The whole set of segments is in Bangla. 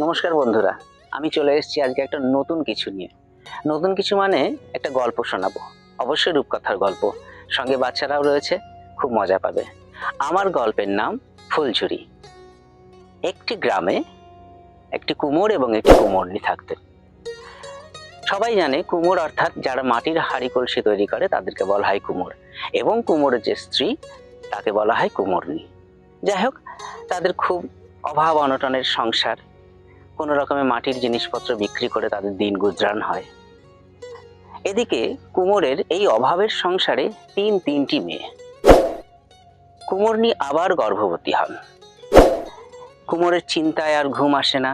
নমস্কার বন্ধুরা, আমি চলে এসেছি আজকে একটা নতুন কিছু নিয়ে। নতুন কিছু মানে একটা গল্প শোনাবো, অবশ্যই রূপকথার গল্প। সঙ্গে বাচ্চারাও রয়েছে, খুব মজা পাবে। আমার গল্পের নাম ফুলঝুরি। একটি গ্রামে একটি কুমোর এবং একটি কুমোরনি থাকতেন সবাই জানে কুমোর অর্থাৎ যারা মাটির হাড়ি কলসি তৈরি করে, তাদেরকে বলা হয় কুমোর। এবং কুমোরের যে স্ত্রী, তাকে বলা হয় কুমোরনি। যাই হোক, তাদের খুব অভাব অনটনের সংসার কোনো রকমের মাটির জিনিসপত্র বিক্রি করে তাদের দিন গুজরান হয়। এদিকে কুমোরের এই অভাবের সংসারে তিন তিনটি মেয়ে। কুমোরনি আবার গর্ভবতী হন। কুমোরের চিন্তায় আর ঘুম আসে না।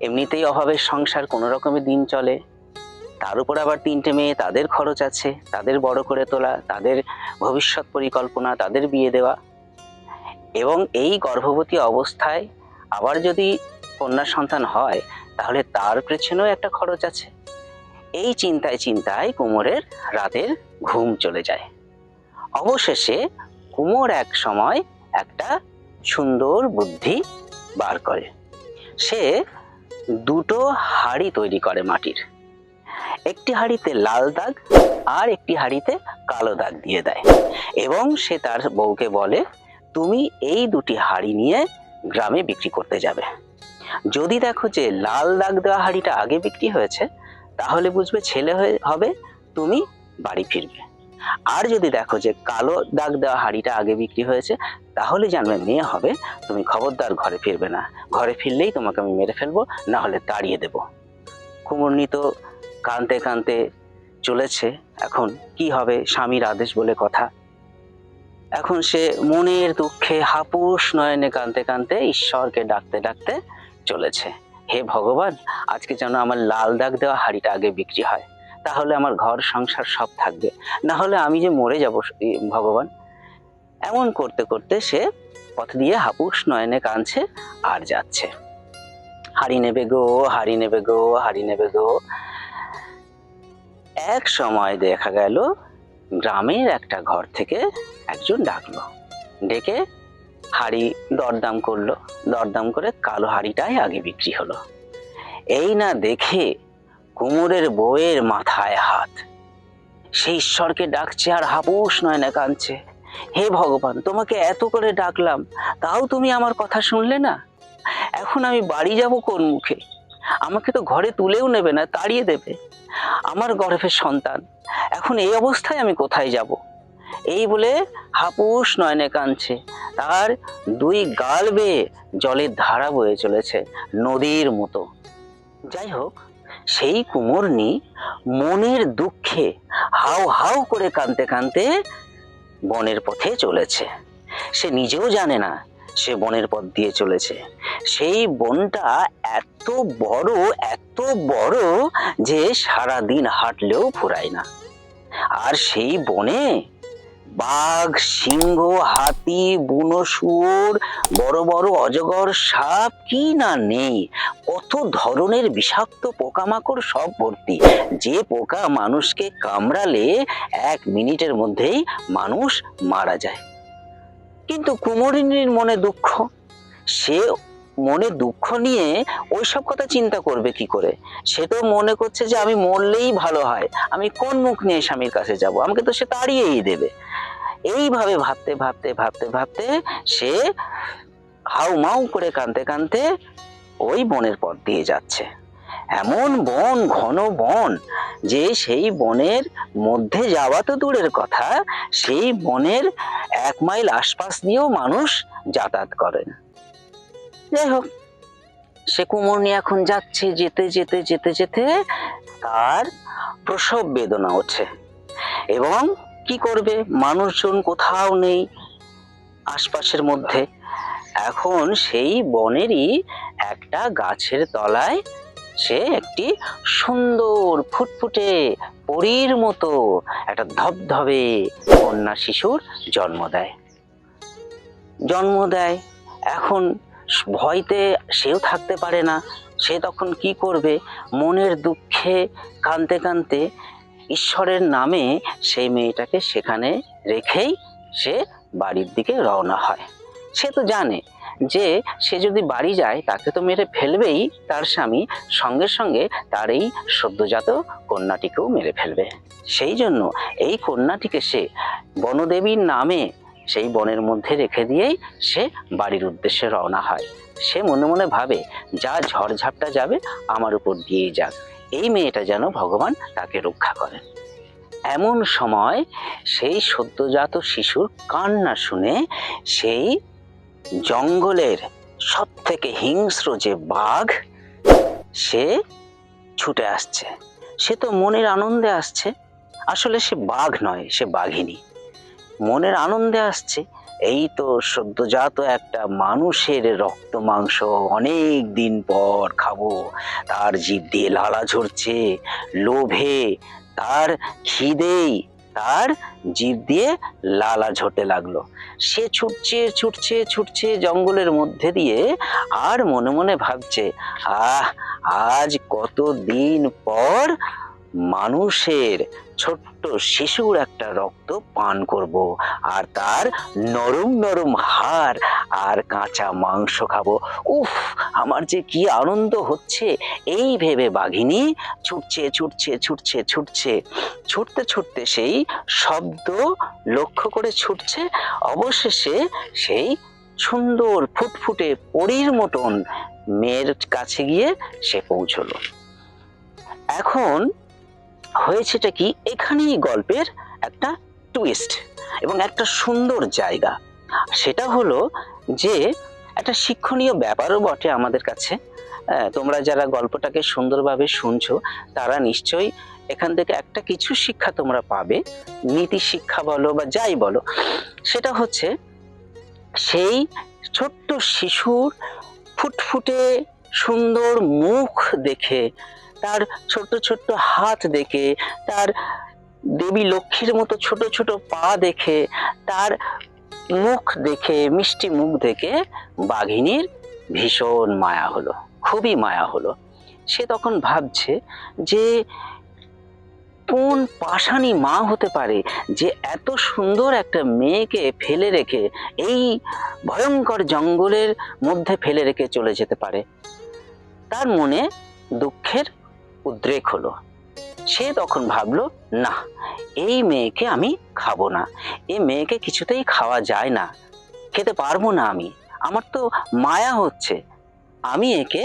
এমনিতেই অভাবের সংসার কোনো রকমের দিন চলে। তার উপর আবার তিনটে মেয়ে, তাদের খরচ আছে, তাদের বড় করে তোলা, তাদের ভবিষ্যৎ পরিকল্পনা, তাদের বিয়ে দেওয়া। এবং এই গর্ভবতী অবস্থায় আবার যদি কন্যা সন্তান হয়, তাহলে তার পেছনেও একটা খরচ আছে। এই চিন্তায় চিন্তায় কুমোরের রাতের ঘুম চলে যায়। অবশেষে কুমোর এক সময় একটা সুন্দর বুদ্ধি বার করে। সে দুটো হাড়ি তৈরি করে মাটির। একটি হাড়িতে লাল দাগ আর একটি হাড়িতে কালো দাগ দিয়ে দেয়। এবং সে তার বউকে বলে, তুমি এই দুটি হাড়ি নিয়ে গ্রামে বিক্রি করতে যাবে। যদি দেখো যে লাল দাগ দেওয়া হাড়িটা আগে বিক্রি হয়েছে, তাহলে বুঝবে ছেলে হয়ে হবে, তুমি বাড়ি ফিরবে। আর যদি দেখো যে কালো দাগ দেওয়া হাড়িটা আগে বিক্রি হয়েছে, তাহলে জানবে মেয়ে হবে, তুমি খবরদার ঘরে ফিরবে না। ঘরে ফিরলেই তোমাকে আমি মেরে ফেলব না হলে তাড়িয়ে দেব। কুমর্নি তো কানতে কানতে চলেছে, এখন কি হবে স্বামীর আদেশ বলে কথা? এখন সে মনের দুঃখে হাপুস নয়নে কানতে কানতে ঈশ্বরকে ডাকতে ডাকতে চলেছে। হে ভগবান, আজকে যেন আমার লাল দাগ দেওয়া হাড়িটা আগে বিক্রি হয়। তাহলে আমার ঘর, সংসার সব থাকবে। না হলে আমি যে মরে যাব ভগবান। এমন করতে করতে সে পথ দিয়ে হাপুস নয়নে কাঁদছে আর যাচ্ছে। হাড়ি নেবে গো, হাড়ি নেবে গো, হাড়ি নেবে গো। এক সময় দেখা গেল, গ্রামের একটা ঘর থেকে একজন ডাকলো। ডেকে হাড়ি দরদাম করল। দরদাম করে কালো হাড়িটাই আগে বিক্রি হলো। এই না দেখে কুমোরের বউয়ের মাথায় হাত। সে ঈশ্বরকে ডাকছে আর হাপুস নয় না কাঁদছে। হে ভগবান, তোমাকে এত করে ডাকলাম, তাও তুমি আমার কথা শুনলে না? এখন আমি বাড়ি যাব কোন মুখে? আমাকে তো ঘরে তুলেও নেবে না, তাড়িয়ে দেবে। আমার গর্ভের সন্তান, এখন এই অবস্থায় আমি কোথায় যাব? এই বলে হাপুস নয়নে কাঁদছে। তার দুই গাল বেয়ে জলের ধারা বয়ে চলেছে নদীর মতো। যাই হোক, সেই কুমোরনি মনের দুঃখে হাউ হাউ করে কাঁদতে কাঁদতে বনের পথে চলেছে। সে নিজেও জানে না সে বনের পথ দিয়ে চলেছে। সেই বনটা এত বড় এত বড় যে সারা দিন হাঁটলেও ফুরায় না। আর সেই বনে বাঘ, সিংহ, হাতি, বুনো শুয়োর, বড় বড় অজগর, সাপ, কি না নেই? কত ধরনের বিষাক্ত পোকামাকড় সব ভর্তি। যে পোকা মানুষকে কামড়ালে এক মিনিটের মধ্যেই মানুষ মারা যায়। কিন্তু কুমোরিনীর মনে দুঃখ। সে মনে দুঃখ নিয়ে ওইসব কথা চিন্তা করবে কি করে? সে তো মনে করছে যে আমি মরলেই ভালো হয়। আমি কোন মুখ নিয়ে স্বামীর কাছে যাব? আমাকে তো সে তাড়িয়েই দেবে। এইভাবে ভাবতে ভাবতে ভাবতে ভাবতে সে হাউ মাউ করে কানতে কানতে ওই বনের পথ দিয়ে যাচ্ছে। এমন বন, ঘন বন যে সেই বনের মধ্যে যাওয়া তো দূরের কথা, সেই বনের এক মাইল আশপাশ দিয়েও মানুষ যাতায়াত করেন। যাই হোক, সে কুমোরনি এখন যাচ্ছে, যেতে যেতে যেতে যেতে তার প্রসব বেদনা ওঠে এবং কি করবে? মানুষজন কোথাও নেই আশপাশের মধ্যে। এখন সেই বনেরই একটা গাছের তলায় সে একটি সুন্দর ফুটফুটে পরীর মতো একটা ধবধবে কন্যা শিশুর জন্ম দেয়। জন্ম দেয়। এখন ভয়তে সেও থাকতে পারে না। সে তখন কি করবে? মনের দুঃখে কানতে কানতে ঈশ্বরের নামে সেই মেয়েটাকে সেখানে রেখেই সে বাড়ির দিকে রওনা হয়। সে তো জানে যে সে যদি বাড়ি যায় তাকে তো মেরে ফেলবেই, তার স্বামী সঙ্গে সঙ্গে তার এই সদ্যজাত কন্যাটিকেও মেরে ফেলবে। সেই জন্য এই কন্যাটিকে সে বনদেবীর নামে সেই বনের মধ্যে রেখে দিয়েই সে বাড়ির উদ্দেশ্যে রওনা হয়। সে মনে মনে ভাবে, যা ঝড়ঝাপটা যাবে, আমার উপর দিয়েই যাক। এই মেয়েটা যেন ভগবান তাকে রক্ষা করেন। এমন সময় সেই সদ্যজাত শিশুর কান্না শুনে সেই জঙ্গলের সব থেকে হিংস্র যে বাঘ, সে ছুটে আসছে। সে তো মনের আনন্দে আসছে। আসলে সে বাঘ নয়, সে বাঘিনী। মনের আনন্দে আসছে। এই তো সদ্যজাত একটা মানুষের রক্ত মাংস অনেক দিন পর খাব। তার জিভ দিয়ে লালা ঝরছে, লোভে, তার খিদেই, তার জিভ দিয়ে লালা ঝরতে লাগল। সে ছুটছে ছুটছে ছুটছে জঙ্গলের মধ্যে দিয়ে আর মনে মনে ভাবছে, আহ, আজ কত দিন পর মানুষের ছোট্ট শিশুর একটা রক্ত পান করব আর তার নরম নরম হাড় আর কাঁচা মাংস খাব। উফ, আমার যে কি আনন্দ হচ্ছে। এই ভেবে বাঘিনী ছুটছে ছুটছে ছুটছে ছুটছে। ছুটতে ছুটতে সেই শব্দ লক্ষ্য করে ছুটছে। অবশেষে সেই সুন্দর ফুটফুটে পরীর মতন মেয়ের কাছে গিয়ে সে পৌঁছলো। এখন হয়েছেটা কি? এখানেই গল্পের একটা টুইস্ট এবং একটা সুন্দর জায়গা। সেটা হলো যে, একটা শিক্ষণীয় ব্যাপারও বটে আমাদের কাছে। তোমরা যারা গল্পটাকে সুন্দরভাবে শুনছো, তারা নিশ্চয়ই এখান থেকে একটা কিছু শিক্ষা তোমরা পাবে। নীতি শিক্ষা বলো বা যাই বলো, সেটা হচ্ছে সেই ছোট্ট শিশুর ফুটফুটে সুন্দর মুখ দেখে তার ছোট ছোট্ট হাত দেখে, তার দেবী লক্ষ্মীর মতো ছোট ছোট পা দেখে, তার মুখ দেখে, মিষ্টি মুখ দেখে বাঘিনীর ভীষণ মায়া হলো, খুবই মায়া হলো। সে তখন ভাবছে যে, কোন পাষাণী মা হতে পারে যে এত সুন্দর একটা মেয়েকে ফেলে রেখে এই ভয়ঙ্কর জঙ্গলের মধ্যে ফেলে রেখে চলে যেতে পারে। তার মনে দুঃখের উদ্রেক হলো। সে তখন ভাবলো, না, এই মেয়েকে আমি খাব না। এই মেয়েকে কিছুতেই খাওয়া যায় না। খেতে পারব না আমি। আমার তো মায়া হচ্ছে। আমি একে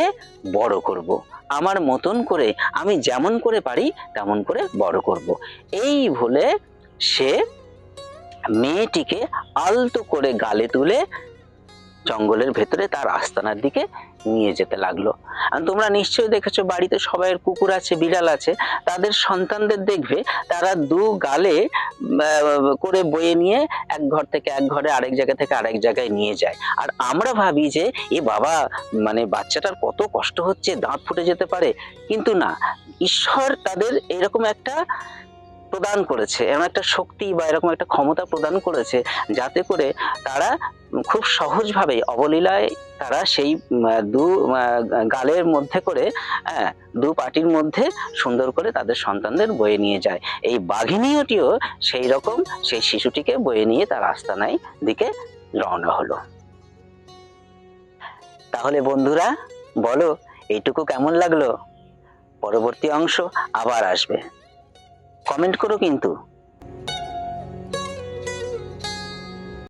বড় করব। আমার মতন করে আমি যেমন করে পারি, তেমন করে বড় করব। এই বলে সে মেয়েটিকে আলতো করে গালে তুলে জঙ্গলের ভেতরে তার আস্তানার দিকে নিয়ে যেতে লাগল। আর তোমরা নিশ্চয়ই দেখেছ, বাড়িতে সবাইয়ের কুকুর আছে, বিড়াল আছে। তাদের সন্তানদের দেখবে, তারা দু গালে করে বয়ে নিয়ে এক ঘর থেকে এক ঘরে আরেক জায়গা থেকে আরেক জায়গায় নিয়ে যায়। আর আমরা ভাবি যে, এ বাবা মানে বাচ্চাটার কত কষ্ট হচ্ছে, দাঁত ফুটে যেতে পারে। কিন্তু না, ঈশ্বর তাদের এরকম একটা প্রদান করেছে এমন একটা শক্তি বা এরকম একটা ক্ষমতা প্রদান করেছে যাতে করে তারা খুব সহজভাবে অবলীলায় তারা সেই দু গালের মধ্যে করে হ্যাঁ, দু পাটির মধ্যে সুন্দর করে তাদের সন্তানদের বয়ে নিয়ে যায়। এই বাঘিনীয়টিও সেই রকম সেই শিশুটিকে বয়ে নিয়ে তার আস্তানায় দিকে রওনা হলো। তাহলে বন্ধুরা বলো এইটুকু কেমন লাগল? পরবর্তী অংশ আবার আসবে। কমেন্ট করো কিন্তু।